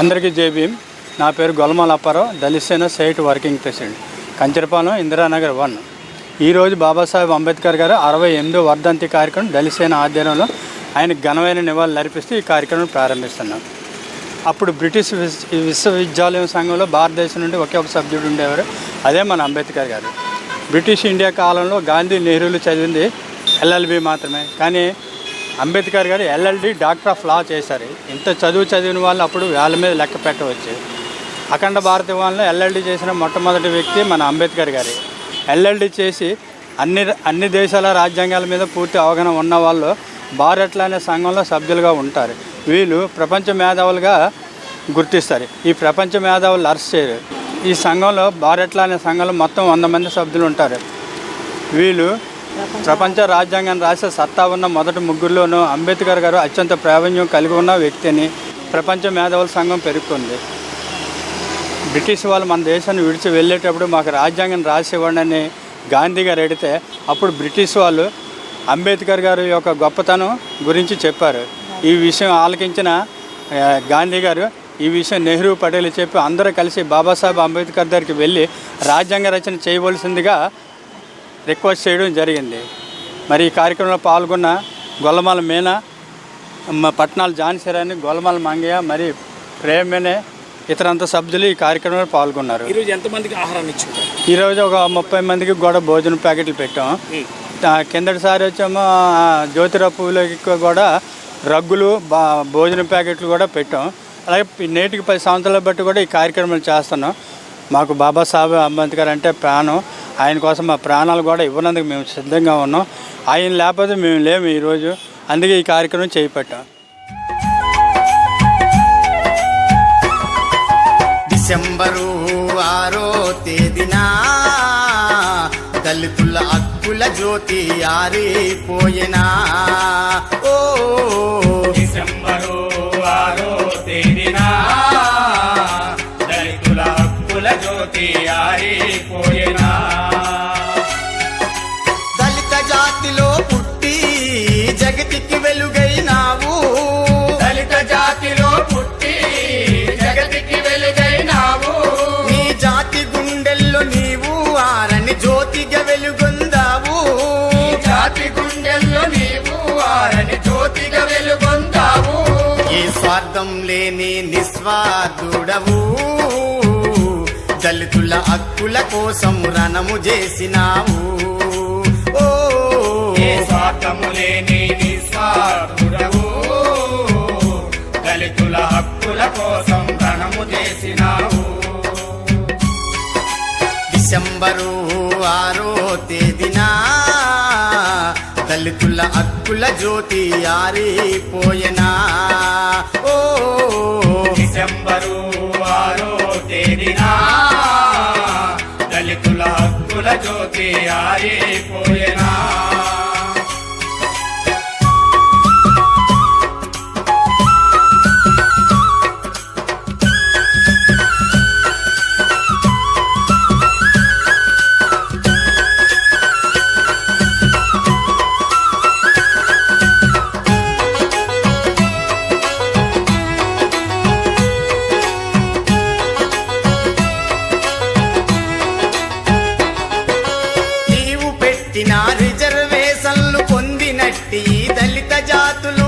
అందరికీ జేబీఎం నా పేరు Golamala Apparao Dalit Sena working president. Kancharapalem Indiranagar one. ఈరోజు బాబాసాహెబ్ అంబేద్కర్ గారు అరవై ఎనిమిదో వర్ధంతి కార్యక్రమం దళిత సేన ఆధ్వర్యంలో ఆయన ఘనమైన నివాళులు అర్పిస్తూ ఈ కార్యక్రమం ప్రారంభిస్తున్నాం. అప్పుడు బ్రిటిష్ విశ్వవిద్యాలయం సంఘంలో భారతదేశం నుండి ఒకే ఒక సభ్యుడు ఉండేవారు అదే మన అంబేద్కర్ గారు. బ్రిటిష్ ఇండియా కాలంలో గాంధీ నెహ్రూలు చదివింది ఎల్ఎల్బి మాత్రమే. కానీ అంబేద్కర్ గారు ఎల్ఎల్డి డాక్టర్ ఆఫ్ లా చేశారు. ఇంత చదువు చదివిన వాళ్ళు అప్పుడు వాళ్ళ మీద లెక్క పెట్టవచ్చు. అఖండ భారత వాళ్ళలో ఎల్ఎల్డి చేసిన మొట్టమొదటి వ్యక్తి మన అంబేద్కర్ గారి. ఎల్ఎల్డి చేసి అన్ని అన్ని దేశాల రాజ్యాంగాల మీద పూర్తి అవగాహన ఉన్న వాళ్ళు భారత్ల అనే సంఘంలో సభ్యులుగా ఉంటారు. వీళ్ళు ప్రపంచ మేధావులుగా గుర్తిస్తారు. ఈ ప్రపంచ మేధావులు అరెస్ట్ చేయరు. ఈ సంఘంలో భారత్ల అనే సంఘంలో మొత్తం వంద మంది సభ్యులు ఉంటారు. వీళ్ళు ప్రపంచ రాజ్యాంగాన్ని రాసే సత్తా ఉన్న మొదటి ముగ్గురులోనూ అంబేద్కర్ గారు అత్యంత ప్రావీణ్యం కలిగి ఉన్న వ్యక్తిని ప్రపంచ మేధావుల సంఘం పెరుగుతుంది బ్రిటిష్ వాళ్ళు మన దేశాన్ని విడిచి వెళ్ళేటప్పుడు మాకు రాజ్యాంగం రాసివ్వండి గాంధీ గారు అడిగితే అప్పుడు బ్రిటిష్ వాళ్ళు అంబేద్కర్ గారి యొక్క గొప్పతనం గురించి చెప్పారు. ఈ విషయం ఆలకించిన గాంధీ గారు ఈ విషయం నెహ్రూ పటేల్ చెప్పి అందరూ కలిసి బాబాసాహెబ్ అంబేద్కర్ దగ్గరికి వెళ్ళి రాజ్యాంగ రచన చేయవలసిందిగా రిక్వెస్ట్ చేయడం జరిగింది. మరి ఈ కార్యక్రమంలో పాల్గొన్న గొల్లమాల మీనా మ- పట్నాల జాన్సీరాని గొల్లమాల మంగయ్య మరి ప్రేమనే ఇతరంత సభ్యులు ఈ కార్యక్రమంలో పాల్గొన్నారు. ఈరోజు ఎంతమందికి ఆహారాన్ని ఇచ్చుంటారు ఈరోజు ఒక ముప్పై మందికి కూడా భోజనం ప్యాకెట్లు పెట్టాం. కిందటిసారి వచ్చేమో ఆ, జ్యోతిరావు పువ్వులకి కూడా రగ్గులు బా భోజనం ప్యాకెట్లు కూడా పెట్టాం. అలాగే నేటికి పది సంవత్సరాలు బట్టి కూడా ఈ కార్యక్రమాలు చేస్తున్నాం. మాకు బాబాసాహెబ్ అంబేద్కర్ అంటే ప్రాణం. ఆయన కోసం మా ప్రాణాలు కూడా ఇవ్వనందుకు మేము సిద్ధంగా ఉన్నాం. ఆయన లేకపోతే మేము లేము ఈరోజు. అందుకే ఈ కార్యక్రమం చేపట్టాం. డిసెంబరు ఆరో తేదీన దళితుల హక్కుల జ్యోతి ఆరిపోయినా? ఓ డిసెంబరు ఆరో తేదీన వారని జ్యోతిగా వెలుగొందావు ఏ స్వార్థం లేని నిస్వార్థుడవు దళితుల హక్కుల కోసం రణము చేసినావు ఓ స్వార్థము లేని నిస్వార్థుడవు దళితుల హక్కుల కోసం రణము చేసినావు డిసెంబరు ఆరో తేదీన దళితుల హక్కుల జ్యోతి ఆరిపోయినా? ఓ డిసెంబరు ఆరో తేదీనా? దళితుల హక్కుల జ్యోతి ఆరిపోయినా? ఈ దళిత జాతుల